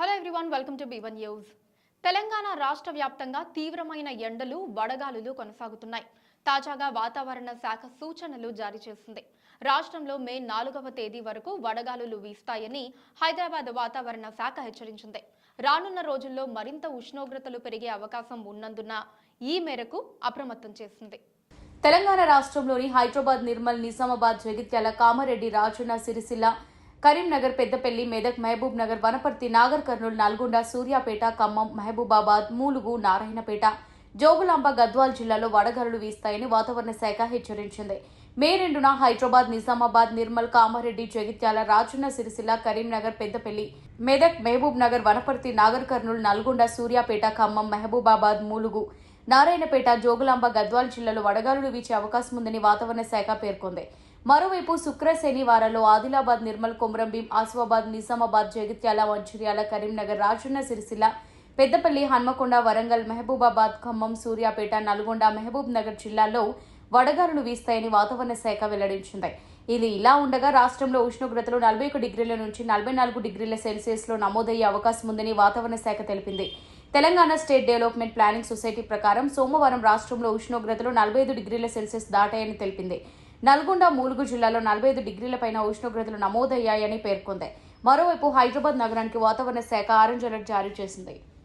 Hello everyone welcome to B one news Telangana రాష్ట్ర వ్యాప్తంగా తీవ్రమైన ఎండలు వడగాలులు కొనసాగుతున్నాయి. తాజాగా వాతావరణ శాఖ సూచనలు జారీ చేసింది. రాష్ట్రంలో మే నాలుగవ తేదీ వరకు వడగాలులు వీస్తాయని హైదరాబాద్ వాతావరణ శాఖ హెచ్చరించింది. రానున్న రోజుల్లో మరింత ఉష్ణోగ్రతలు పెరిగే అవకాశం ఉన్నందున ఈ మేరకు అప్రమత్తం చేసింది. తెలంగాణ రాష్ట్రంలోని హైదరాబాద్ నిర్మల్ నిజామాబాద్ జగిత్యాల కామారెడ్డి రాజన్న సిరిసిల్ల కరీంనగర్ పెద్దపల్లి మెదక్ మహబూబ్ నగర్ వనపర్తి నాగర్ కర్నూలు నల్గొండ సూర్యాపేట ఖమ్మం మహబూబాబాద్ మూలుగు నారాయణపేట జోగులాంబ గద్వాల్ జిల్లాలో వడగాలులు వీస్తాయని వాతావరణ శాఖ హెచ్చరించింది. మే రెండున హైదరాబాద్ నిజామాబాద్ నిర్మల్ కామారెడ్డి జగిత్యాల రాజన్న సిరిసిల్ల కరీంనగర్ పెద్దపల్లి మెదక్ మహబూబ్ నగర్ వనపర్తి నాగర్ కర్నూలు నల్గొండ సూర్యాపేట ఖమ్మం మహబూబాబాద్ మూలుగు నారాయణపేట జోగులాంబ గద్వాల్ జిల్లాలో వడగాలులు వీచే అవకాశం ఉందని వాతావరణ శాఖ పేర్కొంది. మరోవైపు శుక్ర శనివారాల్లో ఆదిలాబాద్ నిర్మల్ కొమరంభీం ఆసిఫాబాద్ నిజామాబాద్ జగిత్యాల మంచిర్యాల కరీంనగర్ రాజన్న సిరిసిల్ల పెద్దపల్లి హన్మకొండ వరంగల్ మహబూబాబాద్ ఖమ్మం సూర్యాపేట నల్గొండ మహబూబ్ నగర్ జిల్లాల్లో వడగాలులు వీస్తాయని వాతావరణ శాఖ వెల్లడించింది. ఇది ఇలా ఉండగా రాష్ట్రంలో ఉష్ణోగ్రతలు నలభై ఒక డిగ్రీల నుంచి నలభై నాలుగు డిగ్రీల సెల్సియస్లో నమోదయ్యే అవకాశం ఉందని వాతావరణ శాఖ తెలిపింది. Telangana state development planning society ప్రకారం సోమవారం రాష్ట్రంలో ఉష్ణోగ్రతలు నలభై ఐదు డిగ్రీల సెల్సియస్ దాటాయని తెలిపింది. నల్గొండ మూలుగు జిల్లాలో నలభై ఐదు డిగ్రీల పైన ఉష్ణోగ్రతలు నమోదయ్యాయని పేర్కొంది. మరోవైపు హైదరాబాద్ నగరానికి వాతావరణ శాఖ ఆరెంజ్ అలర్ట్ జారీ చేసింది.